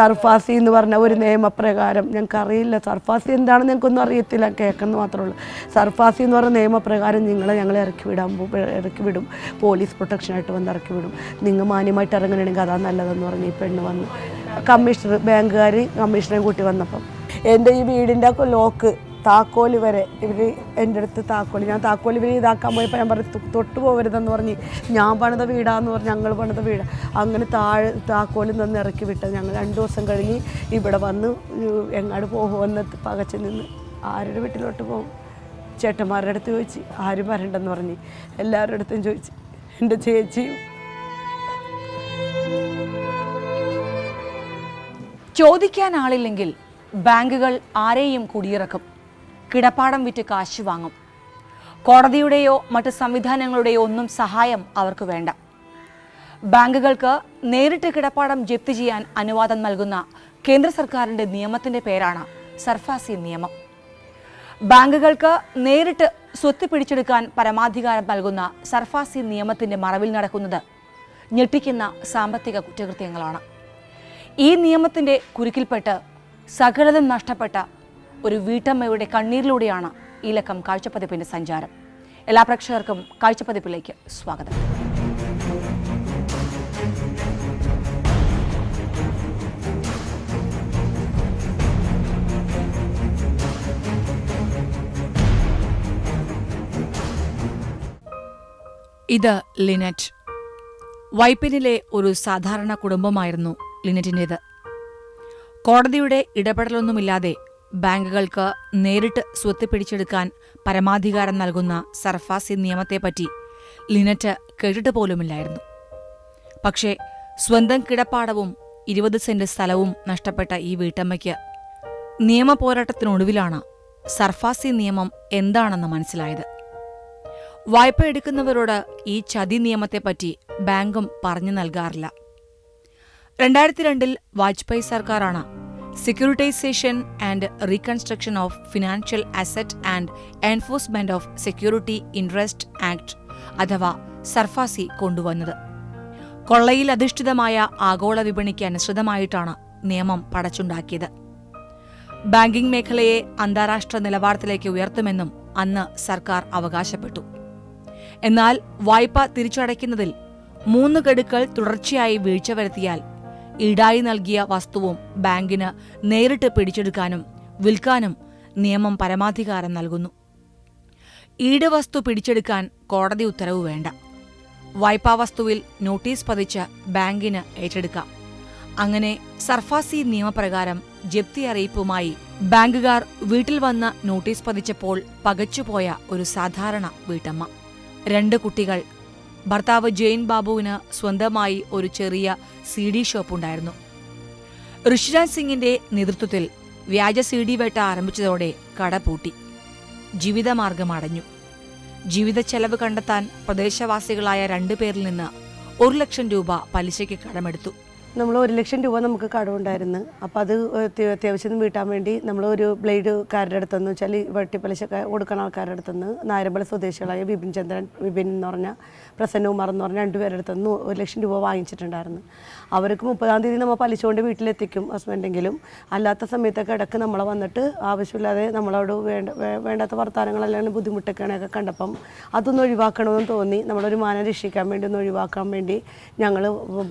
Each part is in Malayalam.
സർഫാസി എന്ന് പറഞ്ഞ ഒരു നിയമപ്രകാരം. ഞങ്ങൾക്ക് അറിയില്ല സർഫാസി എന്താണെന്ന് ഞങ്ങൾക്കൊന്നും അറിയത്തില്ല. കേൾക്കുന്നു മാത്രമേ ഉള്ളൂ സർഫാസി എന്ന് പറഞ്ഞ നിയമപ്രകാരം നിങ്ങളെ ഞങ്ങളെ ഇറക്കി വിടാൻ ഇറക്കി വിടും. പോലീസ് പ്രൊട്ടക്ഷനായിട്ട് വന്ന് ഇറക്കി വിടും. നിങ്ങൾ മാന്യമായിട്ട് ഇറങ്ങണമെങ്കിൽ അതാ നല്ലതെന്ന് പറഞ്ഞ് ഈ പെണ്ണ് വന്നു. കമ്മീഷണർ ബാങ്കുകാർ കമ്മീഷണറെ കൂട്ടി വന്നപ്പം. എന്റെ ഈ വീടിന്റെ ലോക്ക് താക്കോൽ വരെ ഇവർ എന്റെ അടുത്ത് താക്കോൽ. ഞാൻ താക്കോൽ ഇവർ ഇതാക്കാൻ പോയപ്പോൾ ഞാൻ പറഞ്ഞു "തൊ- തൊട്ട് പോകരുതെന്ന് പറഞ്ഞ് ഞാൻ പണിത വീടാന്ന് പറഞ്ഞ് ഞങ്ങൾ പണിത വീട്. അങ്ങനെ താഴെ താക്കോൽ നിന്ന് ഇറക്കി വിട്ടത് ഞങ്ങൾ രണ്ട് ദിവസം കഴിഞ്ഞ് ഇവിടെ വന്ന് എങ്ങാട് പോകുമെന്ന് പകച്ച് നിന്ന് ആരുടെ വീട്ടിലോട്ട് പോകും ചേട്ടന്മാരുടെ അടുത്ത് ചോദിച്ച് ആരും വരണ്ടെന്ന് പറഞ്ഞ്. എല്ലാവരുടെ അടുത്തും ചോദിച്ച് എന്റെ ചേച്ചി ചോദിക്കാൻ ആളില്ലെങ്കിൽ ബാങ്കുകൾ ആരെയും കുടിയിറക്കും. കിടപ്പാടം വിറ്റ് കാശ് വാങ്ങും. കോടതിയുടെയോ മറ്റ് സംവിധാനങ്ങളുടെയോ ഒന്നും സഹായം അവർക്ക് വേണ്ട. ബാങ്കുകൾക്ക് നേരിട്ട് കിടപ്പാടം ജപ്തി ചെയ്യാൻ അനുവാദം നൽകുന്ന കേന്ദ്ര സർക്കാരിന്റെ നിയമത്തിന്റെ പേരാണ് സർഫാസി നിയമം. ബാങ്കുകൾക്ക് നേരിട്ട് സ്വത്ത് പിടിച്ചെടുക്കാൻ പരമാധികാരം നൽകുന്ന സർഫാസി നിയമത്തിന്റെ മറവിൽ നടക്കുന്നത് ഞെട്ടിക്കുന്ന സാമ്പത്തിക കുറ്റകൃത്യങ്ങളാണ്. ഈ നിയമത്തിന്റെ കുരുക്കിൽപ്പെട്ട് സകലതും നഷ്ടപ്പെട്ട ഒരു വീട്ടമ്മയുടെ കണ്ണീരിലൂടെയാണ് ഈ ലക്കം കാഴ്ചപ്പതിപ്പിന്റെ സഞ്ചാരം. എല്ലാ പ്രേക്ഷകർക്കും കാഴ്ചപ്പതിപ്പിലേക്ക് സ്വാഗതം. ഇത് ലിനറ്റ്. വൈപ്പിനിലെ ഒരു സാധാരണ കുടുംബമായിരുന്നു ലിനറ്റിന്റേത്. കോടതിയുടെ ഇടപെടലൊന്നുമില്ലാതെ ബാങ്കുകൾക്ക് നേരിട്ട് സ്വത്ത് പിടിച്ചെടുക്കാൻ പരമാധികാരം നൽകുന്ന സർഫാസി നിയമത്തെപ്പറ്റി ലിനറ്റ് കേട്ടിട്ട് പോലുമില്ലായിരുന്നു. പക്ഷേ സ്വന്തം കിടപ്പാടവും ഇരുപത് സെന്റ് സ്ഥലവും നഷ്ടപ്പെട്ട ഈ വീട്ടമ്മയ്ക്ക് നിയമപോരാട്ടത്തിനൊടുവിലാണ് സർഫാസി നിയമം എന്താണെന്ന് മനസ്സിലായത്. വായ്പ എടുക്കുന്നവരോട് ഈ ചതി നിയമത്തെപ്പറ്റി ബാങ്കും പറഞ്ഞു നൽകാറില്ല. രണ്ടായിരത്തി രണ്ടിൽ വാജ്പേയി സർക്കാരാണ് securitisation and reconstruction of financial asset and enforcement of security interest act അഥവാ സർഫാസി കൊണ്ടുവന്നത്. കൊള്ളയിൽ അധിഷ്ഠിതമായ ആഗോള വിപണിക്ക് അനുസൃതമായിട്ടാണ് നിയമം പടച്ചുണ്ടാക്കിയത്. ബാങ്കിംഗ് മേഖലയെ അന്താരാഷ്ട്ര നിലവാരത്തിലേക്ക് ഉയർത്തുമെന്നും അന്ന് സർക്കാർ അവകാശപ്പെട്ടു. എന്നാൽ വായ്പ തിരിച്ചടയ്ക്കുന്നതിൽ മൂന്ന് ഗഡുക്കൾ തുടർച്ചയായി വീഴ്ച വരുത്തിയാൽ ഈടായി നൽകിയ വസ്തുവും ബാങ്കിന് നേരിട്ട് പിടിച്ചെടുക്കാനും വിൽക്കാനും നിയമം പരമാധികാരം നൽകുന്നു. ഈട് വസ്തു പിടിച്ചെടുക്കാൻ കോടതി ഉത്തരവ് വേണ്ട. വായ്പാ വസ്തുവിൽ നോട്ടീസ് പതിച്ച് ബാങ്കിന് ഏറ്റെടുക്കാം. അങ്ങനെ സർഫാസി നിയമപ്രകാരം ജപ്തി അറിയിപ്പുമായി ബാങ്കുകാർ വീട്ടിൽ വന്ന് നോട്ടീസ് പതിച്ചപ്പോൾ പകച്ചുപോയ ഒരു സാധാരണ വീട്ടമ്മ. രണ്ട് കുട്ടികൾ ഭർത്താവ് ജെയിൻ ബാബുവിന് സ്വന്തമായി ഒരു ചെറിയ സി ഡി ഷോപ്പുണ്ടായിരുന്നു ഋഷിരാജ് സിംഗിന്റെ നേതൃത്വത്തിൽ വ്യാജ സി ഡി വേട്ട ആരംഭിച്ചതോടെ കട പൂട്ടി. ജീവിതമാർഗം അടഞ്ഞു. ജീവിത ചെലവ് കണ്ടെത്താൻ പ്രദേശവാസികളായ രണ്ടു പേരിൽ നിന്ന് ഒരു ലക്ഷം രൂപ പലിശയ്ക്ക് കടമെടുത്തു. നമ്മൾ ഒരു ലക്ഷം രൂപ നമുക്ക് കടമുണ്ടായിരുന്നു. അപ്പോൾ അത് അത്യ- അത്യാവശ്യം വീട്ടാൻ വേണ്ടി നമ്മൾ ഒരു ബ്ലേഡുകാരുടെ അടുത്തുനിന്ന് വെച്ചാൽ വെട്ടിപ്പലിശ കൊടുക്കുന്ന ആൾക്കാരുടെ അടുത്തുനിന്ന് നാരമ്പല സ്വദേശികളായ വിപിൻ ചന്ദ്രൻ വിപിൻ എന്ന് പറഞ്ഞ പ്രസന്നകുമാർ എന്ന് പറഞ്ഞ രണ്ടുപേരുടെ അടുത്തുനിന്ന് ഒരു ലക്ഷം രൂപ വാങ്ങിച്ചിട്ടുണ്ടായിരുന്നു. അവർക്ക് മുപ്പതാം തീയതി നമ്മൾ പലിശ കൊണ്ട് വീട്ടിലെത്തിക്കും ഹസ്ബൻഡെങ്കിലും. അല്ലാത്ത സമയത്തൊക്കെ ഇടയ്ക്ക് നമ്മളെ വന്നിട്ട് ആവശ്യമില്ലാതെ നമ്മളോട് വേണ്ട വേണ്ടാത്ത വേണ്ടാത്ത വർത്തമാനങ്ങളെല്ലാം ബുദ്ധിമുട്ടൊക്കെയാണൊക്കെ കണ്ടപ്പം അതൊന്ന് ഒഴിവാക്കണമെന്ന് തോന്നി. നമ്മളൊരു മാനം രക്ഷിക്കാൻ വേണ്ടി ഒന്ന് ഒഴിവാക്കാൻ വേണ്ടി ഞങ്ങൾ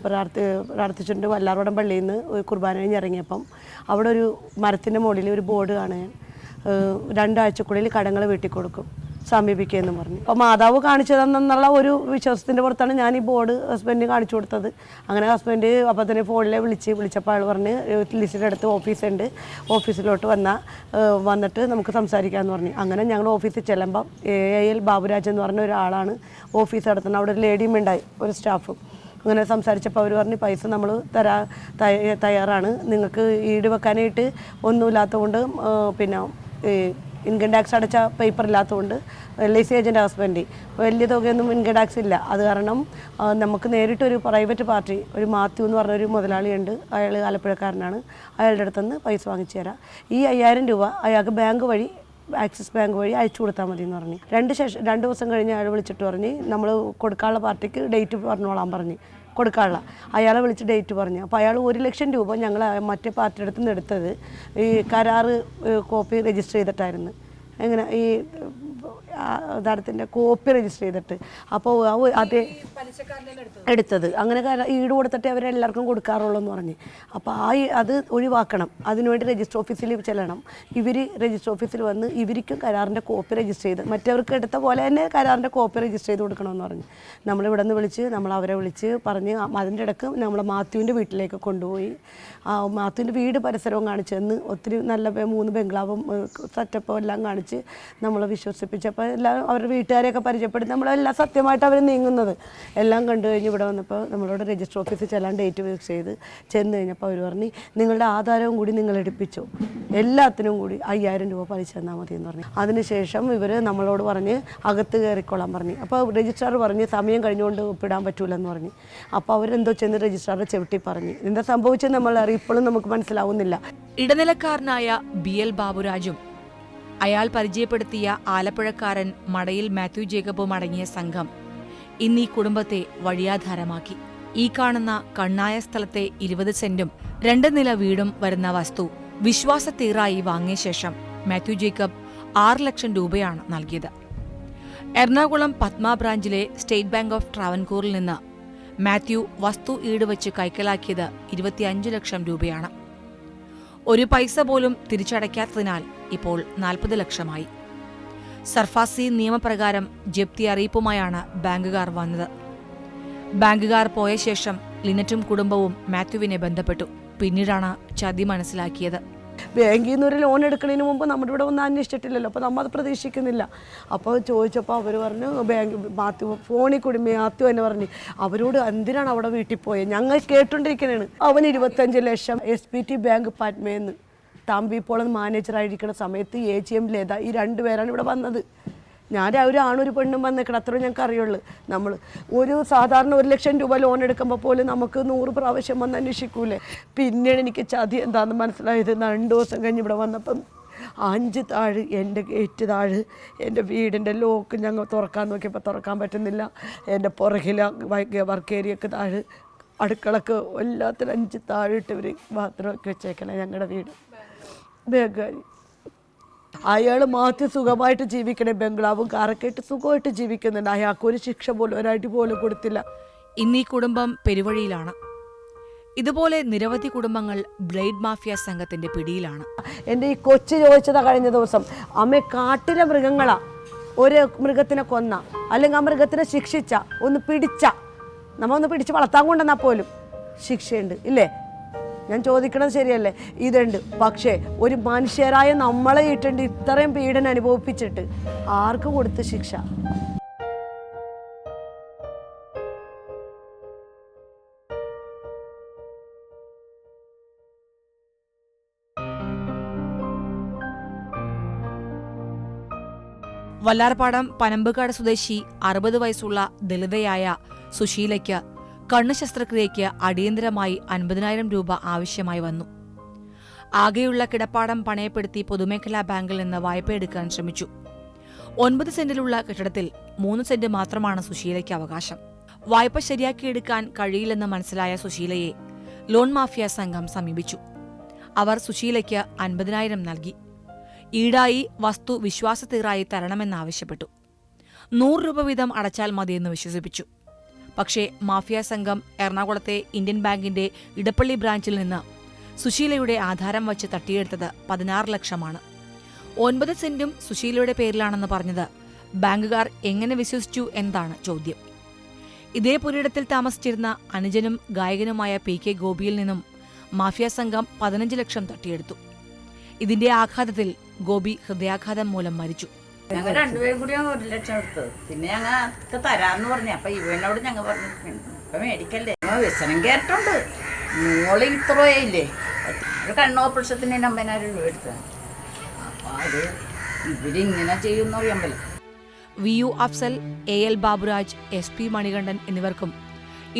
പ്രാർത്ഥി പ്രാർത്ഥിച്ചിട്ടുണ്ട് വല്ലാറോടം പള്ളിയിൽ നിന്ന് കുർബാന കഴിഞ്ഞ് ഇറങ്ങിയപ്പം. അവിടെ ഒരു മരത്തിന്റെ മുകളിൽ ഒരു ബോർഡ് കാണുകയാണ്. രണ്ടാഴ്ചക്കുള്ളിൽ കടങ്ങൾ വീട്ടിൽ കൊടുക്കും സമീപിക്കുകയെന്ന് പറഞ്ഞു. അപ്പോൾ മാതാവ് കാണിച്ചു തന്നെന്നുള്ള ഒരു വിശ്വാസത്തിന്റെ പുറത്താണ് ഞാൻ ഈ ബോർഡ് ഹസ്ബൻഡിന് കാണിച്ചു കൊടുത്തത്. അങ്ങനെ ഹസ്ബൻഡ് അപ്പോൾ തന്നെ ഫോണിൽ വിളിച്ച് വിളിച്ചപ്പോൾ ആൾ പറഞ്ഞ് ലിസ്റ്റിന്റെ അടുത്ത് ഓഫീസുണ്ട്. ഓഫീസിലോട്ട് വന്നാൽ വന്നിട്ട് നമുക്ക് സംസാരിക്കാമെന്ന് പറഞ്ഞു. അങ്ങനെ ഞങ്ങൾ ഓഫീസിൽ ചെല്ലുമ്പം എ എൽ ബാബുരാജ് എന്ന് പറഞ്ഞ ഒരാളാണ് ഓഫീസ് നടത്തുന്നത്. അവിടെ ഒരു ലേഡിയും ഉണ്ടായി ഒരു സ്റ്റാഫും. അങ്ങനെ സംസാരിച്ചപ്പോൾ അവർ പറഞ്ഞ് പൈസ നമ്മൾ തരാ തയ്യാറാണ്. നിങ്ങൾക്ക് ഈട് വെക്കാനായിട്ട് ഒന്നുമില്ലാത്തതുകൊണ്ട് പിന്നെ ഇൻകം ടാക്സ് അടച്ച പേപ്പർ ഇല്ലാത്തതുകൊണ്ട് L I C agent husband വലിയ തുകയൊന്നും ഇൻകം ടാക്സ് ഇല്ല. അത് കാരണം നമുക്ക് നേരിട്ടൊരു പ്രൈവറ്റ് പാർട്ടി ഒരു മാത്യു എന്ന് പറഞ്ഞൊരു മുതലാളിയുണ്ട് അയാൾ ആലപ്പുഴക്കാരനാണ്. അയാളുടെ അടുത്തുനിന്ന് പൈസ വാങ്ങിച്ചു തരാം. ഈ അയ്യായിരം രൂപ അയാൾക്ക് ബാങ്ക് വഴി ആക്സിസ് ബാങ്ക് വഴി അയച്ചു കൊടുത്താൽ മതി എന്ന് പറഞ്ഞു. രണ്ട് ശേഷം രണ്ട് ദിവസം കഴിഞ്ഞ് അയാൾ വിളിച്ചിട്ട് പറഞ്ഞ് നമ്മൾ കൊടുക്കാനുള്ള പാർട്ടിക്ക് ഡേറ്റ് പറഞ്ഞോളാൻ പറഞ്ഞ്. കൊടുക്കാനുള്ള. അയാളെ വിളിച്ച് ഡേറ്റ് പറഞ്ഞു. അപ്പോൾ അയാൾ ഒരു ലക്ഷം രൂപ ഞങ്ങൾ മറ്റേ പാർട്ടിയുടെ അടുത്ത് നിന്ന് എടുത്തത് ഈ കരാറ് കോപ്പി രജിസ്റ്റർ ചെയ്തിട്ടായിരുന്നു. എങ്ങനെ ഈ യഥാർത്ഥത്തിന്റെ കോപ്പി രജിസ്റ്റർ ചെയ്തിട്ട്. അപ്പോൾ അത് എടുത്തത്? അങ്ങനെ ഈട് കൊടുത്തിട്ട് അവരെല്ലാവർക്കും കൊടുക്കാറുള്ളൂ എന്ന് പറഞ്ഞ്. അപ്പോൾ ആ അത് ഒഴിവാക്കണം. അതിനുവേണ്ടി രജിസ്റ്റർ ഓഫീസിൽ ചെല്ലണം. ഇവർ രജിസ്റ്റർ ഓഫീസിൽ വന്ന് ഇവർക്കും കരാറിന്റെ കോപ്പി രജിസ്റ്റർ ചെയ്ത് മറ്റവർക്ക് എടുത്ത പോലെ തന്നെ കരാറിന്റെ കോപ്പി രജിസ്റ്റർ ചെയ്ത് കൊടുക്കണമെന്ന് പറഞ്ഞു. നമ്മളിവിടെ നിന്ന് വിളിച്ച് നമ്മൾ അവരെ വിളിച്ച് പറഞ്ഞ് അതിന്റെ ഇടയ്ക്ക് നമ്മൾ മാത്യുവിന്റെ വീട്ടിലേക്ക് കൊണ്ടുപോയി. ആ മാത്യുവിന്റെ വീട് പരിസരവും കാണിച്ച് തന്ന് ഒത്തിരി നല്ല മൂന്ന് ബംഗ്ലാവും സെറ്റപ്പും എല്ലാം കാണിച്ച് നമ്മളെ വിശ്വസിപ്പിച്ചപ്പോൾ എല്ലാവരും അവരുടെ വീട്ടുകാരെയൊക്കെ പരിചയപ്പെടുത്തി. നമ്മളെല്ലാം സത്യമായിട്ട് അവർ നീങ്ങുന്നത്. എല്ലാം കണ്ടു കഴിഞ്ഞ് ഇവിടെ വന്നപ്പോൾ നമ്മളോട് രജിസ്റ്റർ ഓഫീസിൽ ചെല്ലാൻ ഡേറ്റ് ഫിക്സ് ചെയ്ത് ചെന്ന് കഴിഞ്ഞപ്പോൾ അവർ പറഞ്ഞു നിങ്ങളുടെ ആധാരവും കൂടി നിങ്ങൾ എടുപ്പിച്ചു. എല്ലാത്തിനും കൂടി അയ്യായിരം രൂപ പലിശ തന്നാൽ മതി എന്ന് പറഞ്ഞു. അതിനുശേഷം ഇവർ നമ്മളോട് പറഞ്ഞ് അകത്ത് കയറിക്കൊള്ളാൻ പറഞ്ഞു. അപ്പോൾ രജിസ്ട്രാർ പറഞ്ഞ് സമയം കഴിഞ്ഞുകൊണ്ട് ഒപ്പിടാൻ പറ്റൂലെന്ന് പറഞ്ഞു. അപ്പോൾ അവരെന്തോ ചെന്ന് രജിസ്ട്രാറെ ചവിട്ടി പറഞ്ഞു. എന്താ സംഭവിച്ചത് നമ്മൾ ഇപ്പോഴും നമുക്ക് മനസ്സിലാവുന്നില്ല. ഇടനിലക്കാരനായ ബി എൽ ബാബുരാജും അയാൾ പരിചയപ്പെടുത്തിയ ആലപ്പുഴക്കാരൻ മടയിൽ മാത്യു ജേക്കബും അടങ്ങിയ സംഘം ഇന്നീ കുടുംബത്തെ വഴിയാധാരമാക്കി. ഈ കാണുന്ന കണ്ണായ സ്ഥലത്തെ ഇരുപത് സെന്റും രണ്ട് നില വീടും വരുന്ന വസ്തു വിശ്വാസത്തീറായി വാങ്ങിയ ശേഷം മാത്യു ജേക്കബ് ആറ് ലക്ഷം രൂപയാണ് നൽകിയത്. എറണാകുളം പത്മ ബ്രാഞ്ചിലെ സ്റ്റേറ്റ് ബാങ്ക് ഓഫ് ട്രാവൻകൂറിൽ നിന്ന് മാത്യു വസ്തു ഈടുവച്ച് കൈക്കലാക്കിയത് ഇരുപത്തിയഞ്ച് ലക്ഷം രൂപയാണ്. ഒരു പൈസ പോലും തിരിച്ചടയ്ക്കാത്തതിനാൽ ഇപ്പോൾ നാൽപ്പത് ലക്ഷമായി. സർഫാസി നിയമപ്രകാരം ജപ്തി അറിയിപ്പുമായാണ് ബാങ്കുകാർ വന്നത്. ബാങ്കുകാർ പോയ ശേഷം ലിനറ്റും കുടുംബവും മാത്യുവിനെ ബന്ധപ്പെട്ടു. പിന്നീടാണ് ചതി മനസ്സിലാക്കിയത്. ബാങ്കിൽ നിന്ന് ഒരു ലോൺ എടുക്കുന്നതിന് മുമ്പ് നമ്മുടെ ഇവിടെ ഒന്നും അന്വേഷിച്ചിട്ടില്ലല്ലോ. അപ്പോൾ നമ്മൾ അത് പ്രതീക്ഷിക്കുന്നില്ല. അപ്പോൾ ചോദിച്ചപ്പോൾ അവർ പറഞ്ഞു ബാങ്ക് മാത്യു ഫോണിൽ കൂടി മാത്യു എന്നെ പറഞ്ഞു അവരോട് എന്തിനാണ് അവിടെ വീട്ടിൽ പോയത് ഞങ്ങൾ കേട്ടുകൊണ്ടിരിക്കുന്നതാണ് അവൻ ഇരുപത്തഞ്ച് ലക്ഷം എസ് പി ടി ബാങ്ക് പാറ്റ്മേന്ന് തമ്പിപ്പോൾ മാനേജറായിരിക്കുന്ന സമയത്ത് എ ജി എം ലേത. ഈ രണ്ടുപേരാണ് ഇവിടെ വന്നത്. ഞാൻ ഒരു ഒരു പെണ്ണും വന്നേക്കണം അത്രയും ഞങ്ങൾക്ക് അറിയുള്ളൂ. നമ്മൾ ഒരു സാധാരണ ഒരു ലക്ഷം രൂപ ലോൺ എടുക്കുമ്പോൾ പോലും നമുക്ക് നൂറ് പ്രാവശ്യം വന്ന് അന്വേഷിക്കൂലേ? പിന്നീട് എനിക്ക് ചതി എന്താണെന്ന് മനസ്സിലായത് രണ്ട് ദിവസം കഴിഞ്ഞ് ഇവിടെ വന്നപ്പം അഞ്ച് താഴ് എന്റെ ഗേറ്റ് താഴ് എന്റെ വീടിന്റെ ലോക്ക് ഞങ്ങൾ തുറക്കാൻ നോക്കിയപ്പോൾ തുറക്കാൻ പറ്റുന്നില്ല. എന്റെ പുറകില വർക്ക് ഏരിയക്ക് താഴ് അടുക്കളക്ക് എല്ലാത്തിനും അഞ്ച് താഴിട്ട് ഇവർ ബാത്റൂമൊക്കെ വെച്ചേക്കണേ ഞങ്ങളുടെ വീട്. ബേഗാരി. അയാൾ മാറ്റി സുഖമായിട്ട് ജീവിക്കണേ. ബംഗ്ലാവും കാറൊക്കെ ഇട്ട് സുഖമായിട്ട് ജീവിക്കുന്നുണ്ട്. അയാൾക്ക് ഒരു ശിക്ഷ പോലും ഒരടി പോലും കൊടുത്തില്ല. ഇന്നീ കുടുംബം പെരുവഴിയിലാണ്. ഇതുപോലെ നിരവധി കുടുംബങ്ങൾ ബ്ലേഡ് മാഫിയ സംഘത്തിന്റെ പിടിയിലാണ്. എന്റെ ഈ കൊച്ചു ചോദിച്ചതാ കഴിഞ്ഞ ദിവസം അമ്മ കാട്ടിലെ മൃഗങ്ങളാ? ഒരു മൃഗത്തിനെ കൊന്ന? അല്ലെങ്കിൽ ആ മൃഗത്തിനെ ശിക്ഷിച്ച? ഒന്ന് പിടിച്ച? നമ്മ ഒന്ന് പിടിച്ച് വളർത്താൻ കൊണ്ടുവന്നാൽ പോലും ശിക്ഷയുണ്ട്. ഇല്ലേ? ഞാൻ ചോദിക്കണം ശരിയല്ലേ? ഇതുണ്ട്. പക്ഷേ ഒരു മനുഷ്യരായ നമ്മളെ ഇട്ടുണ്ട് ഇത്രയും പീഡനം അനുഭവിപ്പിച്ചിട്ട് ആർക്ക് കൊടുത്ത് ശിക്ഷ? വല്ലാർപാടം പനമ്പുകാട് സ്വദേശി അറുപത് വയസ്സുള്ള ദളിതയായ സുശീലയ്ക്ക് കണ്ണു ശസ്ത്രക്രിയയ്ക്ക് അടിയന്തരമായി അൻപതിനായിരം രൂപ ആവശ്യമായി വന്നു. ആകെയുള്ള കിടപ്പാടം പണയപ്പെടുത്തി പൊതുമേഖലാ ബാങ്കിൽ നിന്ന് വായ്പയെടുക്കാൻ ശ്രമിച്ചു. ഒൻപത് സെന്റിലുള്ള കെട്ടിടത്തിൽ മൂന്ന് സെന്റ് മാത്രമാണ് സുശീലയ്ക്ക് അവകാശം. വായ്പ ശരിയാക്കിയെടുക്കാൻ കഴിയില്ലെന്ന് മനസ്സിലായ സുശീലയെ ലോൺ മാഫിയ സംഘം സമീപിച്ചു. അവർ സുശീലയ്ക്ക് അൻപതിനായിരം നൽകി. ഈടായി വസ്തു വിശ്വാസത്തീറായി തരണമെന്നാവശ്യപ്പെട്ടു. നൂറ് രൂപ വീതം അടച്ചാൽ മതിയെന്ന് വിശ്വസിപ്പിച്ചു. പക്ഷേ മാഫിയ സംഘം എറണാകുളത്തെ ഇന്ത്യൻ ബാങ്കിന്റെ ഇടപ്പള്ളി ബ്രാഞ്ചിൽ നിന്ന് സുശീലയുടെ ആധാരം വച്ച് തട്ടിയെടുത്തത് പതിനാറ് ലക്ഷമാണ്. ഒൻപത് സെന്റും സുശീലയുടെ പേരിലാണെന്ന് പറഞ്ഞത് ബാങ്കുകാർ എങ്ങനെ വിശ്വസിച്ചു എന്നതാണ് ചോദ്യം. ഇതേ പുരയിടത്തിൽ താമസിച്ചിരുന്ന അനുജനും ഗായകനുമായ പി കെ ഗോപിയിൽ നിന്നും മാഫിയ സംഘം പതിനഞ്ച് ലക്ഷം തട്ടിയെടുത്തു. ഇതിന്റെ ആഘാതത്തിൽ ഗോപി ഹൃദയാഘാതം മൂലം മരിച്ചു. ഞങ്ങൾ രണ്ടുപേരും കൂടിയാണ് ഒരു ലക്ഷം എടുത്തത് പിന്നെ ഞങ്ങൾ ഒക്കെ തരാന്ന് പറഞ്ഞു. അപ്പൊ ഇവനോട് ഞങ്ങൾ പറഞ്ഞു ഇപ്പൊ മേടിക്കല്ലേ? വ്യസനം കേട്ടുണ്ട് മോൾ ഇത്രയല്ലേ ഒരു കണ്ണ് ഓപ്പറേഷത്തിന് അമ്പതിനായിരം രൂപ എടുത്തത്. അപ്പൊ അത് ഇവരിങ്ങനെ ചെയ്യുന്ന അറിയാൻ പറ്റില്ല. V U Afsal A L Baburaj S P Manikandan എന്നിവർക്കും.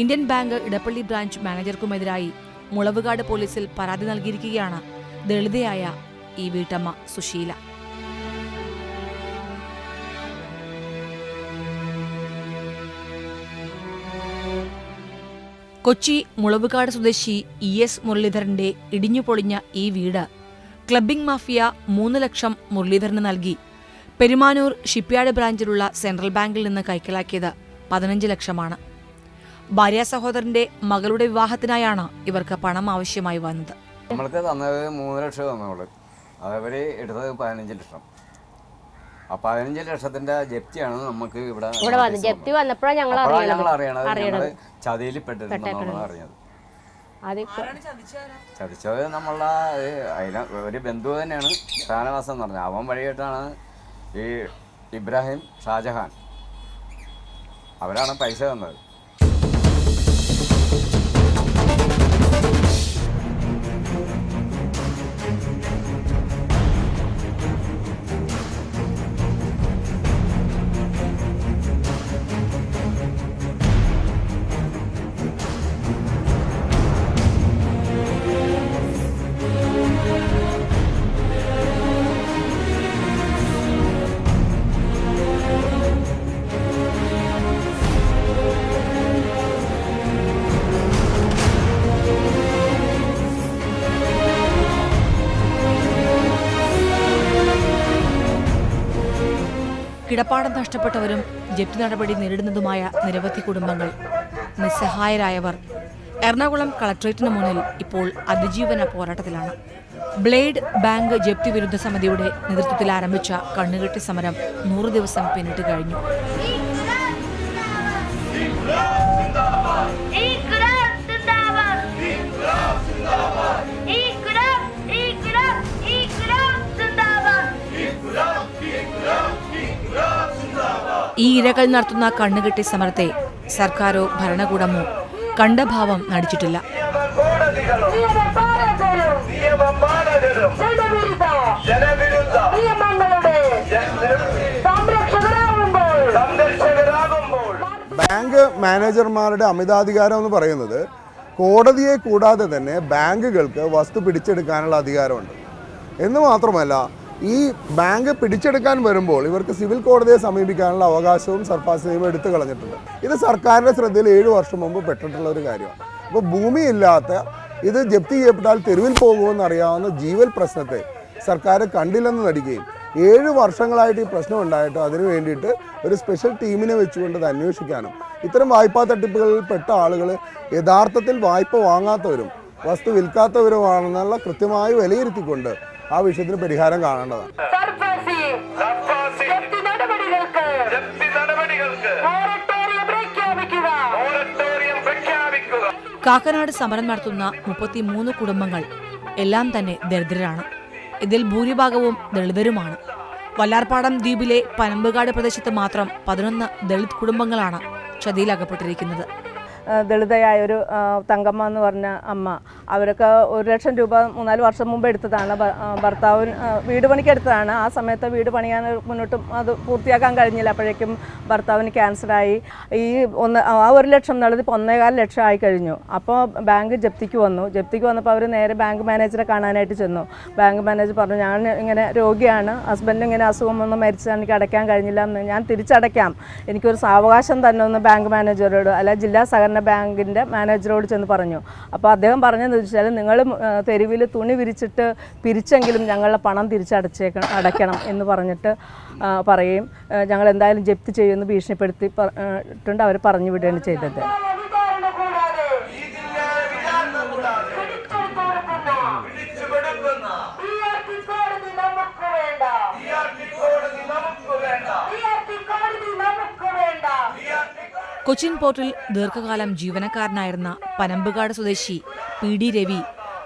ഇന്ത്യൻ ബാങ്ക് ഇടപ്പള്ളി ബ്രാഞ്ച് മാനേജർക്കുമെതിരായി മുളവുകാട് പോലീസിൽ പരാതി നൽകിയിരിക്കുകയാണ് ദളിതയായ ഈ വീട്ടമ്മ സുശീല. കൊച്ചി മുളവുകാട് സ്വദേശി ഇ എസ് മുരളീധരന്റെ ഇടിഞ്ഞുപൊളിഞ്ഞ ഈ വീട് ക്ലബിംഗ് മാഫിയ മൂന്ന് ലക്ഷം മുരളീധരന് നൽകി. പെരുമാനൂർ ഷിപ്പ്യാർഡ് ബ്രാഞ്ചിലുള്ള സെൻട്രൽ ബാങ്കിൽ നിന്ന് കൈക്കലാക്കിയത് പതിനഞ്ച് ലക്ഷമാണ്. ഭാര്യ സഹോദരന്റെ മകളുടെ വിവാഹത്തിനായാണ് ഇവർക്ക് പണം ആവശ്യമായി വന്നത്. നമ്മൾക്ക് തന്നത് മൂന്ന് ലക്ഷം തന്നോൾ അതവര് എടുത്തത് പതിനഞ്ച് ലക്ഷം. ആ പതിനഞ്ച് ലക്ഷത്തിന്റെ ജപ്തിയാണ് നമുക്ക് ഇവിടെ ഇവിടെ വന്ന് ജപ്തി വന്നപ്പോഴാണ് ഞങ്ങൾ അപ്പോഴാണ് ഞങ്ങൾ അറിയണത്. അറിയണത്. ഞങ്ങൾ ചതിയിൽ പെട്ടിരുന്നാണ് അറിഞ്ഞത്. അത് ചതിച്ചത് നമ്മളെ അതിന് ഒരു ബന്ധു തന്നെയാണ്. ഷാനവാസൻ എന്ന് പറഞ്ഞത് അവൻ വഴിയായിട്ടാണ് ഈ ഇബ്രാഹിം ഷാജഹാൻ. അവരാണ് പൈസ തന്നത്. കിടപ്പാടം നഷ്ടപ്പെട്ടവരും ജപ്തി നടപടി നേരിടുന്നതുമായ നിരവധി കുടുംബങ്ങൾ. നിസ്സഹായരായവർ. എറണാകുളം കളക്ട്രേറ്റിന് മുന്നിൽ ഇപ്പോൾ അതിജീവന പോരാട്ടത്തിലാണ്. ബ്ലേഡ് ബാങ്ക് ജപ്തി വിരുദ്ധ സമിതിയുടെ നേതൃത്വത്തിൽ ആരംഭിച്ച കണ്ണുകെട്ടി സമരം നൂറ് ദിവസം പിന്നിട്ട് കഴിഞ്ഞു. ഈ ഇരകൾ നടത്തുന്ന കണ്ണുകെട്ടി സമരത്തെ സർക്കാരോ ഭരണകൂടമോ കണ്ട ഭാവം നടിച്ചിട്ടില്ല. ബാങ്ക് മാനേജർമാരുടെ അമിതാധികാരം എന്ന് പറയുന്നത് കോടതിയെ കൂടാതെ തന്നെ ബാങ്കുകൾക്ക് വസ്തു പിടിച്ചെടുക്കാനുള്ള അധികാരമുണ്ട്. എന്ന് മാത്രമല്ല ഈ ബാങ്ക് പിടിച്ചെടുക്കാൻ വരുമ്പോൾ ഇവർക്ക് സിവിൽ കോടതിയെ സമീപിക്കാനുള്ള അവകാശവും സർഫാസ് നിയമം എടുത്തു കളഞ്ഞിട്ടുണ്ട്. ഇത് സർക്കാരിന്റെ ശ്രദ്ധയിൽ ഏഴ് വർഷം മുമ്പ് പെട്ടിട്ടുള്ള ഒരു കാര്യമാണ്. അപ്പോൾ ഭൂമി ഭൂമിയില്ലാത്ത ഇത് ജപ്തി ചെയ്യപ്പെട്ടാൽ തെരുവിൽ പോകുമെന്ന് അറിയാവുന്ന ജീവൽ പ്രശ്നത്തെ സർക്കാർ കണ്ടില്ലെന്ന് നടിക്കുകയും ഏഴ് വർഷങ്ങളായിട്ട് ഈ പ്രശ്നം ഉണ്ടായിട്ടോ അതിനു വേണ്ടിയിട്ട് ഒരു സ്പെഷ്യൽ ടീമിനെ വെച്ചുകൊണ്ട് അന്വേഷിക്കാനും ഇത്തരം വായ്പാ തട്ടിപ്പുകളിൽ പെട്ട ആളുകൾ യഥാർത്ഥത്തിൽ വായ്പ വാങ്ങാത്തവരും വസ്തു വിൽക്കാത്തവരുമാണെന്നുള്ള കൃത്യമായി വിലയിരുത്തിക്കൊണ്ട് ആ വിഷയത്തിന് പരിഹാരം കാണേണ്ടതാണ്. SARFAESI SARFAESI. ജപ്തി നടപടികൾക്ക് ജപ്തി നടപടികൾക്ക് മൊറട്ടോറിയം പ്രഖ്യാപിക്കുക. മൊറട്ടോറിയം പ്രഖ്യാപിക്കുക. കാക്കനാട് സമരം നടത്തുന്ന മുപ്പത്തിമൂന്ന് കുടുംബങ്ങൾ എല്ലാം തന്നെ ദരിദ്രരാണ്. ഇതിൽ ഭൂരിഭാഗവും ദളിതരുമാണ്. വല്ലാർപ്പാടം ദ്വീപിലെ പനമ്പുകാട് പ്രദേശത്ത് മാത്രം പതിനൊന്ന് ദളിത് കുടുംബങ്ങളാണ് ചതിയിലകപ്പെട്ടിരിക്കുന്നത്. ദളിതയായ ഒരു തങ്കമ്മ എന്ന് പറഞ്ഞ അമ്മ. അവരൊക്കെ ഒരു ലക്ഷം രൂപ മൂന്നാൽ വർഷം മുമ്പ് എടുത്തതാണ്. ഭ- ആ, ഭർത്താവിന് ആ, വീട് പണിക്ക് എടുത്തതാണ്. ആ സമയത്ത് വീട് പണിയാൻ മുന്നോട്ട് അത് പൂർത്തിയാക്കാൻ കഴിഞ്ഞില്ല. അപ്പോഴേക്കും ഭർത്താവിന് ക്യാൻസറായി ഈ ഒന്ന് ആ ഒരു ലക്ഷം എന്നുള്ളത് ഇപ്പോൾ ഒന്നേകാൽ ലക്ഷം ആയി കഴിഞ്ഞു. അപ്പോൾ ബാങ്ക് ജപ്തിക്ക് വന്നു. ജപ്തിക്ക് വന്നപ്പോൾ അവർ നേരെ ബാങ്ക് മാനേജറെ കാണാനായിട്ട് ചെന്നു. ബാങ്ക് മാനേജർ പറഞ്ഞു ഞാൻ ഇങ്ങനെ രോഗിയാണ്. ഹസ്ബൻഡ് ഇങ്ങനെ അസുഖം വന്ന് മരിച്ചാൽ എനിക്ക് അടയ്ക്കാൻ കഴിഞ്ഞില്ല. എന്ന് ഞാൻ തിരിച്ചടയ്ക്കാം. എനിക്കൊരു സാവകാശം തന്നെ ഒന്ന് ബാങ്ക് മാനേജറോട് അല്ല ജില്ലാ സഹകരണ ബാങ്കിന്റെ മാനേജറോട് ചെന്ന് പറഞ്ഞു. അപ്പോൾ അദ്ദേഹം പറഞ്ഞതെന്ന് വെച്ചാൽ നിങ്ങൾ തെരുവിൽ തുണി വിരിച്ചിട്ട് പിരിച്ചെങ്കിലും ഞങ്ങളുടെ പണം തിരിച്ചടച്ചേക്കണം അടയ്ക്കണം എന്ന് പറഞ്ഞിട്ട് പറയും ഞങ്ങൾ എന്തായാലും ജപ്തി ചെയ്യുമെന്ന് ഭീഷണിപ്പെടുത്തി ഇട്ടുണ്ട് അവർ പറഞ്ഞു വിടുകയാണ് ചെയ്തത് വിചാരണ കൂടാതെ പിടിച്ചു കൊടുക്കുന്ന DRT കോടതി നമുക്ക് വേണ്ട DRT കോടതി നമുക്ക് വേണ്ട DRT കോടതി നമുക്ക് വേണ്ട കൊച്ചിൻ പോർട്ടിൽ ദീർഘകാലം ജീവനക്കാരനായിരുന്ന പനമ്പുകാട് സ്വദേശി പി ഡി രവി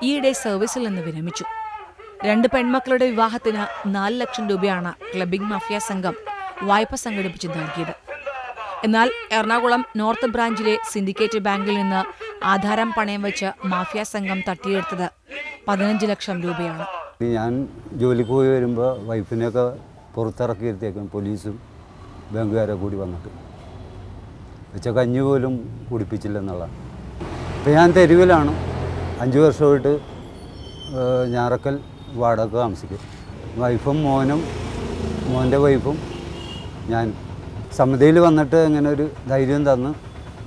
ഈയിടെ സർവീസിൽ നിന്ന് വിരമിച്ചു. രണ്ട് പെൺമക്കളുടെ വിവാഹത്തിന് നാല് ലക്ഷം രൂപയാണ് ക്ലബിംഗ് മാഫിയ സംഘം വായ്പ സംഘടിപ്പിച്ച് നൽകിയത്. എന്നാൽ എറണാകുളം നോർത്ത് ബ്രാഞ്ചിലെ സിൻഡിക്കേറ്റ് ബാങ്കിൽ നിന്ന് ആധാരം പണയം വെച്ച് മാഫിയ സംഘം തട്ടിയെടുത്തത് പതിനഞ്ച് ലക്ഷം രൂപയാണ്. ഞാൻ ജോലിക്ക് പോയി വരുമ്പോൾ വൈഫിനെയൊക്കെ പുറത്തിറക്കിയിരുത്തേക്കും പോലീസും ബാങ്കുകാരെ കൂടി വന്നിട്ട്. വെച്ച കഞ്ഞി പോലും കുടിപ്പിച്ചില്ല എന്നുള്ളതാണ് ഇപ്പം ഞാൻ തെരുവിലാണ്. അഞ്ച് വർഷമായിട്ട് ഞാറക്കൽ വാടക താമസിക്കും. വൈഫും മോനും മോന്റെ വൈഫും ഞാൻ സമിതിയിൽ വന്നിട്ട് ഇങ്ങനെ ഒരു ധൈര്യം തന്ന്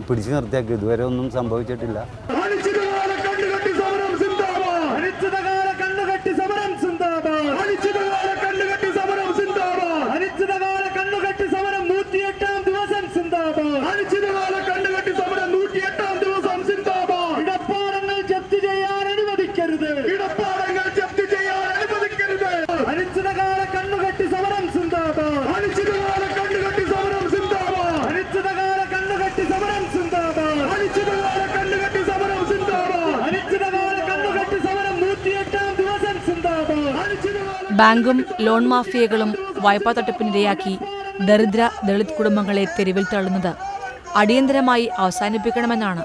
പിടിച്ചു നിർത്തിയാക്കി. ഇതുവരെ ഒന്നും സംഭവിച്ചിട്ടില്ല അനിശ്ചിതകാല കണ്ണുകെട്ടി സമരം സിന്ദാബാദ് അനിശ്ചിതകാല കണ്ണുകെട്ടി സമരം സിന്ദാബാദ് അനിശ്ചിതകാല കണ്ണുകെട്ടി സമരം സിന്ദാബാദ് അനിശ്ചിതകാല കണ്ണുകെട്ടി സമരം നൂറ്റിയെട്ടാം ദിവസം സിന്ദാബാദ് അനിശ്ചിതകാല കണ്ണുകെട്ടി സമരം നൂറ്റിയെട്ടാം ദിവസം സിന്ദാബാദ് ഇടപ്പാടങ്ങൾ ജപ്തി ചെയ്യാൻ അനുവദിക്കരുത് ഇടപ്പാടങ്ങൾ ജപ്തി ചെയ്യാൻ അനുവദിക്കരുത് അനിശ്ചിതകാല കണ്ണുകെട്ടി സമരം സിന്ദാബാദ് അനിശ്ചിതകാല കണ്ണുകെട്ടി സമരം സിന്ദാബാദ് അനിശ്ചിതകാല കണ്ണുകെട്ടി സമരം സിന്ദാബാദ് അനിശ്ചിതകാല കണ്ണുകെട്ടി സമരം സിന്ദാബാദ് അനിശ്ചിതകാല കണ്ണുകെട്ടി സമരം നൂറ്റിയെട്ടാം ദിവസം സിന്ദാബാദ് അനിശ്ചിതകാല ബാങ്കും ലോൺ മാഫിയകളും വായ്പാ തട്ടിപ്പിനിരയാക്കി ദരിദ്ര ദളിത് കുടുംബങ്ങളെ തെരുവിൽ തള്ളുന്നത് അടിയന്തരമായി അവസാനിപ്പിക്കണമെന്നാണ്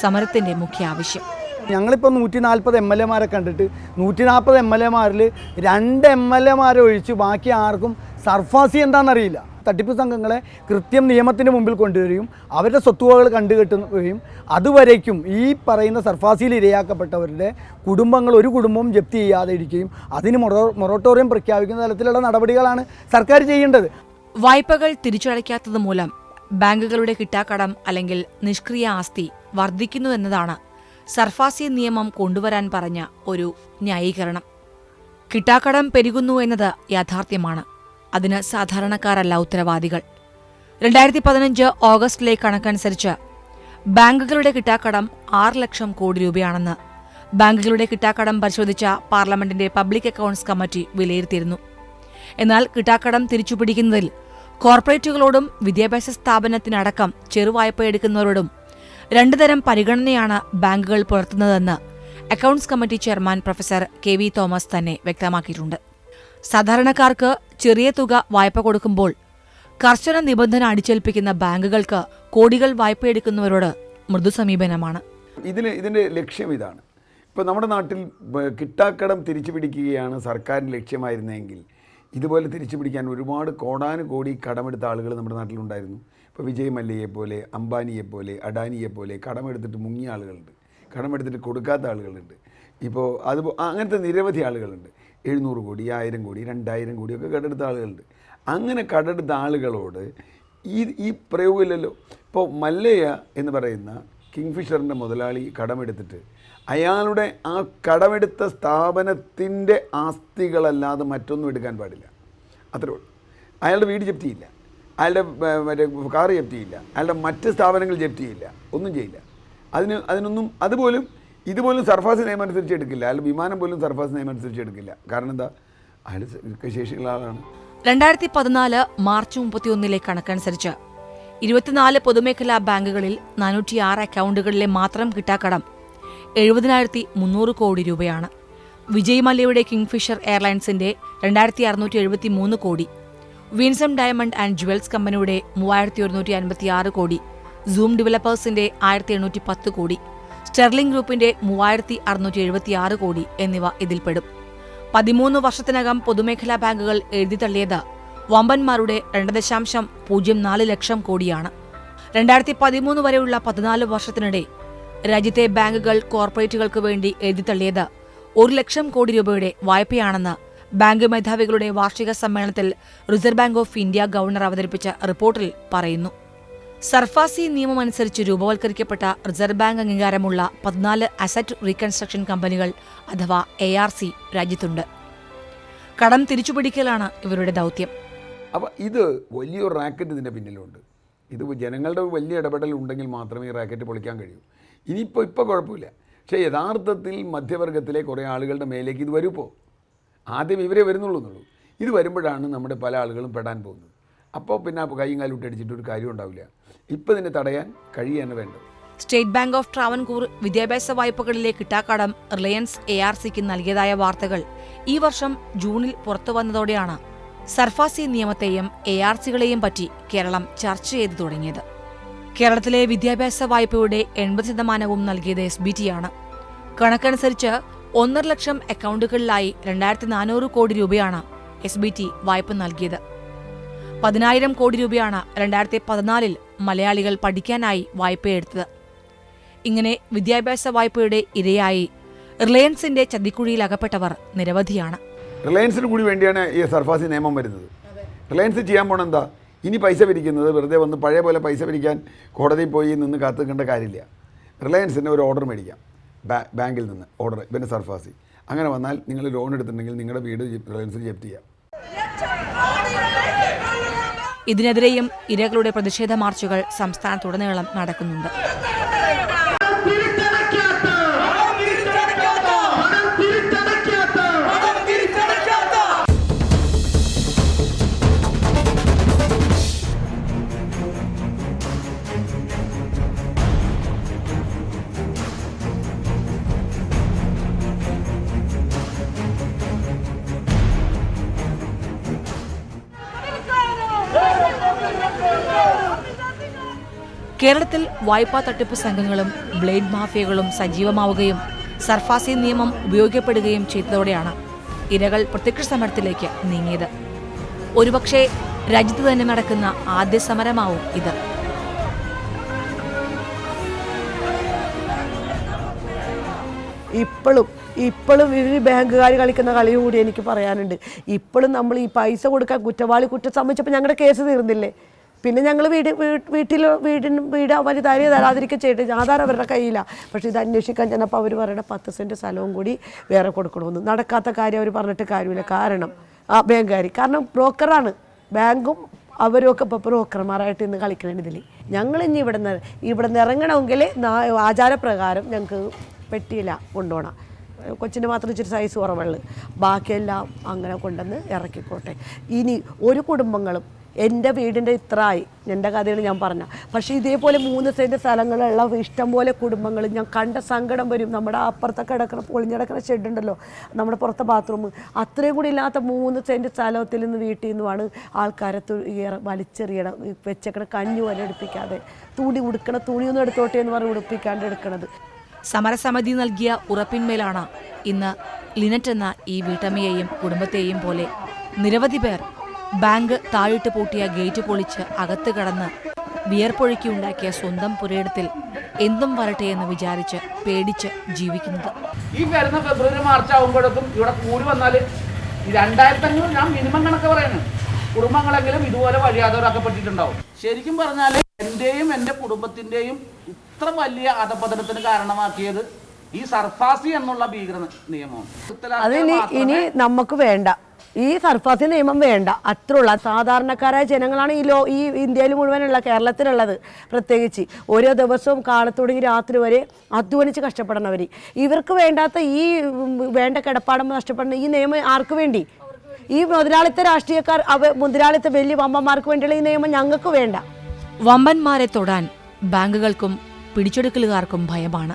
സമരത്തിന്റെ മുഖ്യ ആവശ്യം. ഞങ്ങളിപ്പോൾ നൂറ്റി നാൽപ്പത് എം എൽ എമാരെ കണ്ടിട്ട് നൂറ്റി നാൽപ്പത് എം എൽ എമാരിൽ രണ്ട് എം എൽ എമാരെ ഒഴിച്ച് ബാക്കി ആർക്കും സർഫാസി എന്താണെന്നറിയില്ല. തട്ടിപ്പ് സംഘങ്ങളെ കൃത്യം നിയമത്തിന് മുമ്പിൽ കൊണ്ടുവരികയും അവരുടെ സ്വത്തുവകൾ കണ്ടുകെട്ടുകയും അതുവരേക്കും ഈ പറയുന്ന സർഫാസിയിൽ ഇരയാക്കപ്പെട്ടവരുടെ കുടുംബങ്ങൾ ഒരു കുടുംബവും ജപ്തി ചെയ്യാതെ ഇരിക്കുകയും അതിന് മൊറോ മൊറട്ടോറിയം പ്രഖ്യാപിക്കുന്ന തരത്തിലുള്ള നടപടികളാണ് സർക്കാർ ചെയ്യേണ്ടത്. വായ്പകൾ തിരിച്ചടയ്ക്കാത്തത് മൂലം ബാങ്കുകളുടെ കിട്ടാക്കടം അല്ലെങ്കിൽ നിഷ്ക്രിയ ആസ്തി വർദ്ധിക്കുന്നു എന്നതാണ് സർഫാസി നിയമം കൊണ്ടുവരാൻ പറഞ്ഞ ഒരു ന്യായീകരണം. കിട്ടാക്കടം പെരുകുന്നു എന്നത് യാഥാർത്ഥ്യമാണ്. അതിന് സാധാരണക്കാരല്ല ഉത്തരവാദികൾ. രണ്ടായിരത്തി പതിനഞ്ച് ഓഗസ്റ്റിലെ കണക്കനുസരിച്ച് ബാങ്കുകളുടെ കിട്ടാക്കടം ആറ് ലക്ഷം കോടി രൂപയാണെന്ന് ബാങ്കുകളുടെ കിട്ടാക്കടം പരിശോധിച്ച പാർലമെന്റിന്റെ പബ്ലിക് അക്കൌണ്ട്സ് കമ്മിറ്റി വിലയിരുത്തിയിരുന്നു. എന്നാൽ കിട്ടാക്കടം തിരിച്ചുപിടിക്കുന്നതിൽ കോർപ്പറേറ്റുകളോടും വിദ്യാഭ്യാസ സ്ഥാപനത്തിനടക്കം ചെറുവായ്പ എടുക്കുന്നവരോടും രണ്ടുതരം പരിഗണനയാണ് ബാങ്കുകൾ പുലർത്തുന്നതെന്ന് accounts committee chairman professor K V Thomas തന്നെ വ്യക്തമാക്കിയിട്ടുണ്ട്. സാധാരണക്കാർക്ക് ചെറിയ തുക വായ്പ കൊടുക്കുമ്പോൾ കർശന നിബന്ധന അടിച്ചേൽപ്പിക്കുന്ന ബാങ്കുകൾക്ക് കോടികൾ വായ്പയെടുക്കുന്നവരോട് മൃദു സമീപനമാണ്. ഇതിന് ഇതിന്റെ ലക്ഷ്യം ഇതാണ്. ഇപ്പോൾ നമ്മുടെ നാട്ടിൽ കിട്ടാക്കടം തിരിച്ചു പിടിക്കുകയാണ് സർക്കാരിന്റെ ലക്ഷ്യമായിരുന്നെങ്കിൽ ഇതുപോലെ തിരിച്ചു പിടിക്കാൻ ഒരുപാട് കോടാനുകോടി കടമെടുത്ത ആളുകൾ നമ്മുടെ നാട്ടിലുണ്ടായിരുന്നു. ഇപ്പോൾ വിജയ് പോലെ അംബാനിയെ പോലെ അഡാനിയെ പോലെ കടമെടുത്തിട്ട് മുങ്ങിയ ആളുകളുണ്ട്. കടമെടുത്തിട്ട് കൊടുക്കാത്ത ആളുകളുണ്ട്. ഇപ്പോൾ അത് അങ്ങനത്തെ നിരവധി ആളുകളുണ്ട്. എഴുന്നൂറ് കോടി ആയിരം കോടി രണ്ടായിരം കോടിയൊക്കെ കടെടുത്ത ആളുകളുണ്ട്. അങ്ങനെ കടെടുത്ത ആളുകളോട് ഈ ഈ പ്രയോഗമില്ലല്ലോ. ഇപ്പോൾ മല്ലയ്യ എന്ന് പറയുന്ന കിങ്ഫിഷറിന്റെ മുതലാളി കടമെടുത്തിട്ട് അയാളുടെ ആ കടമെടുത്ത സ്ഥാപനത്തിന്റെ ആസ്തികളല്ലാതെ മറ്റൊന്നും എടുക്കാൻ പാടില്ല. അത്രേ ഉള്ളൂ. അയാളുടെ വീട് ജപ്തിയില്ല അയാളുടെ മറ്റേ കാറ് ജപ്തിയില്ല അയാളുടെ മറ്റ് സ്ഥാപനങ്ങൾ ജപ്തിയില്ല ഒന്നും ചെയ്യില്ല. അതിന് അതിനൊന്നും അതുപോലും ഇതുപോലും സർഫാസ് നിയമം അനുസരിച്ച് എടുക്കില്ല. അയാൾ വിമാനം പോലും സർഫാസ് നിയമം അനുസരിച്ച് എടുക്കില്ല. കാരണം എന്താ? അയാൾ ശേഷിയുള്ള ആളാണ്. രണ്ടായിരത്തി പതിനാല് മാർച്ച് മുപ്പത്തിയൊന്നിലെ കണക്കനുസരിച്ച് ഇരുപത്തിനാല് പൊതുമേഖലാ ബാങ്കുകളിൽ നാനൂറ്റിയാറ് അക്കൗണ്ടുകളിലെ മാത്രം കിട്ടാക്കടം എഴുപതിനായിരത്തി മുന്നൂറ് കോടി രൂപയാണ്. വിജയ് മല്യയുടെ കിങ്ഫിഷർ എയർലൈൻസിന്റെ രണ്ടായിരത്തി അറുന്നൂറ്റി എഴുപത്തി മൂന്ന് കോടി. വിൻസം ഡയമണ്ട് ആൻഡ് ജുവൽസ് കമ്പനിയുടെ മൂവായിരത്തി ഒരുന്നൂറ്റി അൻപത്തിയാറ് കോടി. സൂം ഡെവലപ്പേഴ്സിന്റെ ആയിരത്തി എണ്ണൂറ്റി പത്ത് കോടി. സ്റ്റെർലിംഗ് ഗ്രൂപ്പിന്റെ മൂവായിരത്തി അറുന്നൂറ്റി എഴുപത്തിയാറ് കോടി എന്നിവ ഇതിൽപ്പെടും. പതിമൂന്ന് വർഷത്തിനകം പൊതുമേഖലാ ബാങ്കുകൾ എഴുതി തള്ളിയത് വമ്പന്മാരുടെ രണ്ട് ദശാംശം പൂജ്യം നാല് ലക്ഷം കോടിയാണ്. രണ്ടായിരത്തി പതിമൂന്ന് വരെയുള്ള പതിനാല് വർഷത്തിനിടെ രാജ്യത്തെ ബാങ്കുകൾ കോർപ്പറേറ്റുകൾക്ക് വേണ്ടി എഴുതി തള്ളിയത് ഒരു ലക്ഷം കോടി രൂപയുടെ വായ്പയാണെന്ന് ബാങ്ക് മേധാവികളുടെ വാർഷിക സമ്മേളനത്തിൽ reserve bank of India governor അവതരിപ്പിച്ച റിപ്പോർട്ടിൽ പറയുന്നു. സർഫാസി നിയമമനുസരിച്ച് രൂപവൽക്കരിക്കപ്പെട്ട റിസർവ് ബാങ്ക് അംഗീകാരമുള്ള പതിനാല് അസറ്റ് റീകൺസ്ട്രക്ഷൻ കമ്പനികൾ അഥവാ എ ആർ സി രാജ്യത്തുണ്ട്. കടം തിരിച്ചുപിടിക്കലാണ് ഇവരുടെ ദൗത്യം. അപ്പോൾ ഇത് വലിയൊരു റാക്കറ്റ് ഇതിന്റെ പിന്നിലുണ്ട്. ഇത് ജനങ്ങളുടെ വലിയ ഇടപെടൽ ഉണ്ടെങ്കിൽ മാത്രമേ ഈ റാക്കറ്റ് പൊളിക്കാൻ കഴിയൂ. ഇനിയിപ്പോൾ ഇപ്പോൾ കുഴപ്പമില്ല. പക്ഷേ യഥാർത്ഥത്തിൽ മധ്യവർഗത്തിലെ കുറേ ആളുകളുടെ മേലേക്ക് ഇത് വരുമ്പോൾ ആദ്യം ഇവരെ വരുന്നുള്ളൂ ഇത് വരുമ്പോഴാണ് നമ്മുടെ പല ആളുകളും പെടാൻ പോകുന്നത്. അപ്പോൾ പിന്നെ കൈയും കാലും ഒരു കാര്യം ഉണ്ടാവില്ല. ഇപ്പോൾ ഇതിനെ തടയാൻ കഴിയാണ് വേണ്ടത്. സ്റ്റേറ്റ് ബാങ്ക് ഓഫ് ട്രാവൻകൂർ വിദ്യാഭ്യാസ വായ്പകളിലെ കിട്ടാക്കടം റിലയൻസ് എ ആർ സിക്ക് നൽകിയതായ വാർത്തകൾ ഈ വർഷം ജൂണിൽ പുറത്തു വന്നതോടെയാണ്. സർഫാസി നിയമത്തെയും എ ആർ സികളെയും പറ്റി കേരളം ചർച്ച ചെയ്തു തുടങ്ങിയത്. കേരളത്തിലെ വിദ്യാഭ്യാസ വായ്പയുടെ എൺപത് ശതമാനവും നൽകിയത് എസ് ബി ടിയാണ് കണക്കനുസരിച്ച് ഒന്നര ലക്ഷം അക്കൗണ്ടുകളിലായി രണ്ടായിരത്തി നാനൂറ് കോടി രൂപയാണ് എസ് ബി ടി വായ്പ നൽകിയത്. പതിനായിരം കോടി രൂപയാണ് രണ്ടായിരത്തി പതിനാലിൽ മലയാളികൾ പഠിക്കാനായി വായ്പയെടുത്തത്. ഇങ്ങനെ വിദ്യാഭ്യാസ വായ്പയുടെ ഇരയായി റിലയൻസിന്റെ ചതിക്കുഴിയിൽ അകപ്പെട്ടവർ നിരവധിയാണ്. റിലയൻസിന് കൂടി വേണ്ടിയാണ് ഈ സർഫാസി നിയമം വരുന്നത്. റിലയൻസ് ചെയ്യാൻ പോണെന്താ? ഇനി പൈസ പിരിക്കുന്നത് വെറുതെ വന്ന് പഴയ പോലെ പൈസ പിരിക്കാൻ കോടതിയിൽ പോയി നിന്ന് കാത്തു നിൽക്കേണ്ട കാര്യമില്ല. റിലയൻസിന് ഒരു ഓർഡർ മേടിക്കാം. ബാങ്കിൽ നിന്ന് ഓർഡർ പിന്നെ സർഫാസി. അങ്ങനെ വന്നാൽ നിങ്ങൾ ലോൺ എടുത്തിട്ടുണ്ടെങ്കിൽ നിങ്ങളുടെ വീട് റിലയൻസിൽ ജപ്തി ചെയ്യാം. ഇതിനെതിരെയും ഇരകളുടെ പ്രതിഷേധ മാർച്ചുകൾ സംസ്ഥാനത്തുടനീളം നടക്കുന്നുണ്ട്. കേരളത്തിൽ വായ്പാ തട്ടിപ്പ് സംഘങ്ങളും ബ്ലേഡ് മാഫിയകളും സജീവമാവുകയും സർഫാസി നിയമം ഉപയോഗിക്കപ്പെടുകയും ചെയ്തതോടെയാണ് ഇരകൾ പ്രത്യക്ഷ സമരത്തിലേക്ക് നീങ്ങിയത്. ഒരുപക്ഷെ രാജ്യത്ത് തന്നെ നടക്കുന്ന ആദ്യ സമരമാവും ഇത്. ഇപ്പോഴും ഇപ്പോഴും ഇവർ ബാങ്കുകാർ കളിക്കുന്ന കളിയും കൂടി എനിക്ക് പറയാനുണ്ട്. ഇപ്പോഴും നമ്മൾ ഈ പൈസ കൊടുക്കാൻ കുറ്റവാളി കുറ്റം സംബന്ധിച്ചപ്പോൾ ഞങ്ങളുടെ കേസ് തീർന്നില്ലേ? പിന്നെ ഞങ്ങൾ വീട് വീട്ടിൽ വീടിന് വീട് അവർ തരിക തരാതിരിക്കുക ചെയ്തിട്ട് ആധാരം അവരുടെ കയ്യിലാണ് പക്ഷേ ഇത് അന്വേഷിക്കാൻ ചെന്നപ്പോൾ അവർ പറയണ പത്ത് സെന്റ് സ്ഥലവും കൂടി വേറെ കൊടുക്കണമെന്ന്. നടക്കാത്ത കാര്യം അവർ പറഞ്ഞിട്ട് കാര്യമില്ല. കാരണം ആ ബാങ്കുകാർ കാരണം ബ്രോക്കറാണ്. ബാങ്കും അവരൊക്കെ ഇപ്പോൾ ബ്രോക്കർമാരായിട്ട് ഇന്ന് കളിക്കണം ഇതിൽ ഞങ്ങൾ ഇനി ഇവിടെ നിന്ന് ഇവിടെ നിന്ന് ഇറങ്ങണമെങ്കിൽ ആചാരപ്രകാരം ഞങ്ങൾക്ക് പെട്ടിയില്ല കൊണ്ടുപോകണം കൊച്ചിന് മാത്രം ഇച്ചിരി സൈസ് കുറവുള്ളു. ബാക്കിയെല്ലാം അങ്ങനെ കൊണ്ടുവന്ന് ഇറക്കിക്കോട്ടെ. ഇനി ഒരു കുടുംബങ്ങളും എന്റെ വീടിന്റെ ഇത്രയായി എന്റെ കഥകൾ ഞാൻ പറഞ്ഞ. പക്ഷേ ഇതേപോലെ മൂന്ന് സെന്റ് സ്ഥലങ്ങളുള്ള ഇഷ്ടംപോലെ കുടുംബങ്ങൾ ഞാൻ കണ്ട സങ്കടം വരും. നമ്മുടെ അപ്പുറത്തെ കിടക്കുന്ന പൊളിഞ്ഞിടക്കുന്ന ഷെഡുണ്ടല്ലോ നമ്മുടെ പുറത്തെ ബാത്റൂം അത്രയും കൂടി ഇല്ലാത്ത മൂന്ന് സെന്റ് സ്ഥലത്തിൽ നിന്ന് വീട്ടിൽ നിന്നുമാണ് ആൾക്കാരെ വലിച്ചെറിയണം വെച്ചക്കണ കഞ്ഞി പോലെ എടുപ്പിക്കാതെ. തുണി ഉടുക്കണ തുണിയൊന്നും എടുത്തോട്ടെ എന്ന് പറഞ്ഞ് ഉടുപ്പിക്കാണ്ട് എടുക്കണത്. സമരസമിതി നൽകിയ ഉറപ്പിന്മേലാണ് ഇന്ന് ലിനറ്റ് എന്ന ഈ വീട്ടമ്മയെയും കുടുംബത്തെയും പോലെ നിരവധി പേർ ബാങ്ക് താഴിട്ട് പൂട്ടിയ ഗേറ്റ് പൊളിച്ച് അകത്ത് കടന്ന് വിയർപ്പൊഴുക്കി ഉണ്ടാക്കിയ സ്വന്തം പുരയിടത്തിൽ എന്തും വരട്ടെ എന്ന് വിചാരിച്ച് പേടിച്ച് ജീവിക്കുന്നത്. ഈ വരുന്ന ഫെബ്രുവരി മാർച്ച് ആകുമ്പോഴേക്കും ഇവിടെ കൂടി വന്നാൽ രണ്ടായിരത്തി അഞ്ഞൂറ് ഞാൻ മിനിമം കണക്ക് പറയുന്നത് കുടുംബങ്ങളെങ്കിലും ഇതുപോലെ വഴിയാതവരാക്കപ്പെട്ടിട്ടുണ്ടാവും ശരിക്കും പറഞ്ഞാൽ എന്റെയും എന്റെ കുടുംബത്തിന്റെയും ഇത്ര വലിയ അധപതനത്തിന് കാരണമാക്കിയത് ഈ സർഫാസി എന്നുള്ള ഭീകര നിയമമാണ്. അതിനി ഇനി നമുക്ക് വേണ്ട. ഈ സർഫാസി നിയമം വേണ്ട. അത്രയുള്ള സാധാരണക്കാരായ ജനങ്ങളാണ് ഈ ലോ ഈ ഇന്ത്യയിൽ മുഴുവനുള്ള കേരളത്തിലുള്ളത് പ്രത്യേകിച്ച്. ഓരോ ദിവസവും കാലത്തുടങ്ങി രാത്രി വരെ അധ്വാനിച്ച് കഷ്ടപ്പെടണവർ ഇവർക്ക് വേണ്ടാത്ത ഈ വേണ്ട കിടപ്പാടം നഷ്ടപ്പെടുന്ന ഈ നിയമം ആർക്ക് വേണ്ടി? ഈ മുതലാളിത്ത രാഷ്ട്രീയക്കാർ അവ മുതലാളിത്ത വലിയ വമ്പന്മാർക്ക് വേണ്ടിയുള്ള ഈ നിയമം ഞങ്ങൾക്ക് വേണ്ട. വമ്പന്മാരെ തൊടാൻ ബാങ്കുകൾക്കും പിടിച്ചെടുക്കലുകാർക്കും ഭയമാണ്.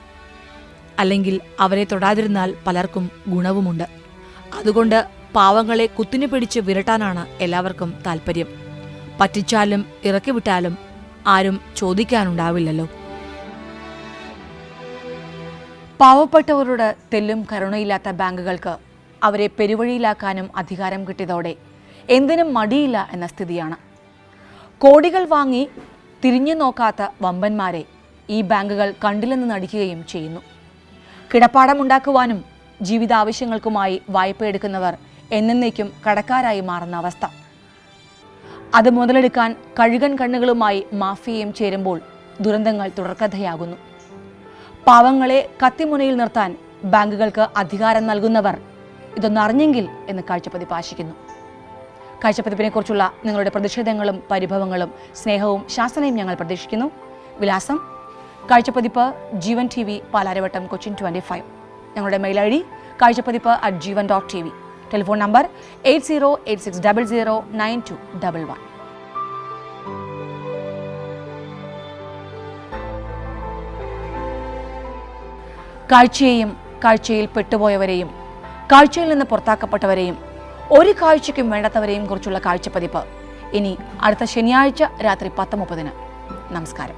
അല്ലെങ്കിൽ അവരെ തൊടാതിരുന്നാൽ പലർക്കും ഗുണവുമുണ്ട്. അതുകൊണ്ട് പാവങ്ങളെ കുത്തിനു പിടിച്ച് വിരട്ടാനാണ് എല്ലാവർക്കും താല്പര്യം പറ്റിച്ചാലും ഇറക്കിവിട്ടാലും ആരും ചോദിക്കാനുണ്ടാവില്ലല്ലോ. പാവപ്പെട്ടവരോട് തെല്ലും കരുണയില്ലാത്ത ബാങ്കുകൾക്ക് അവരെ പെരുവഴിയിലാക്കാനും അധികാരം കിട്ടിയതോടെ എന്തിനും മടിയില്ല എന്ന സ്ഥിതിയാണ്. കോടികൾ വാങ്ങി തിരിഞ്ഞു നോക്കാത്ത വമ്പന്മാരെ ഈ ബാങ്കുകൾ കണ്ടില്ലെന്ന് നടിക്കുകയും ചെയ്യുന്നു. കിടപ്പാടമുണ്ടാക്കുവാനും ജീവിതാവശ്യങ്ങൾക്കുമായി വായ്പയെടുക്കുന്നവർ എന്നേക്കും കടക്കാരായി മാറുന്ന അവസ്ഥ. അത് മുതലെടുക്കാൻ കഴുകൻ കണ്ണുകളുമായി മാഫിയയും ചേരുമ്പോൾ ദുരന്തങ്ങൾ തുടർക്കഥയാകുന്നു. പാവങ്ങളെ കത്തിമുനയിൽ നിർത്താൻ ബാങ്കുകൾക്ക് അധികാരം നൽകുന്നവർ ഇതൊന്നറിഞ്ഞെങ്കിൽ എന്ന് കാഴ്ചപ്പതിപ്പ് ആശിക്കുന്നു. കാഴ്ചപ്പതിപ്പിനെക്കുറിച്ചുള്ള നിങ്ങളുടെ പ്രതിഷേധങ്ങളും പരിഭവങ്ങളും സ്നേഹവും ശാസനയും ഞങ്ങൾ പ്രതീക്ഷിക്കുന്നു. വിലാസം Kazhchappathippu Jeevan T V Palarivattom Cochin twenty five. ഞങ്ങളുടെ mail I D Kazhchappathippu at Jeevan dot T V telephone number eight zero eight six double zero nine two double one കാഴ്ചയെയും കാഴ്ചയിൽ പെട്ടുപോയവരെയും കാഴ്ചയിൽ നിന്ന് പുറത്താക്കപ്പെട്ടവരെയും ഒരു കാഴ്ചയ്ക്കും വേണ്ടാത്തവരെയും കുറിച്ചുള്ള കാഴ്ചപ്പതിപ്പ് ഇനി അടുത്ത ശനിയാഴ്ച രാത്രി പത്ത് മുപ്പതിന്. നമസ്കാരം.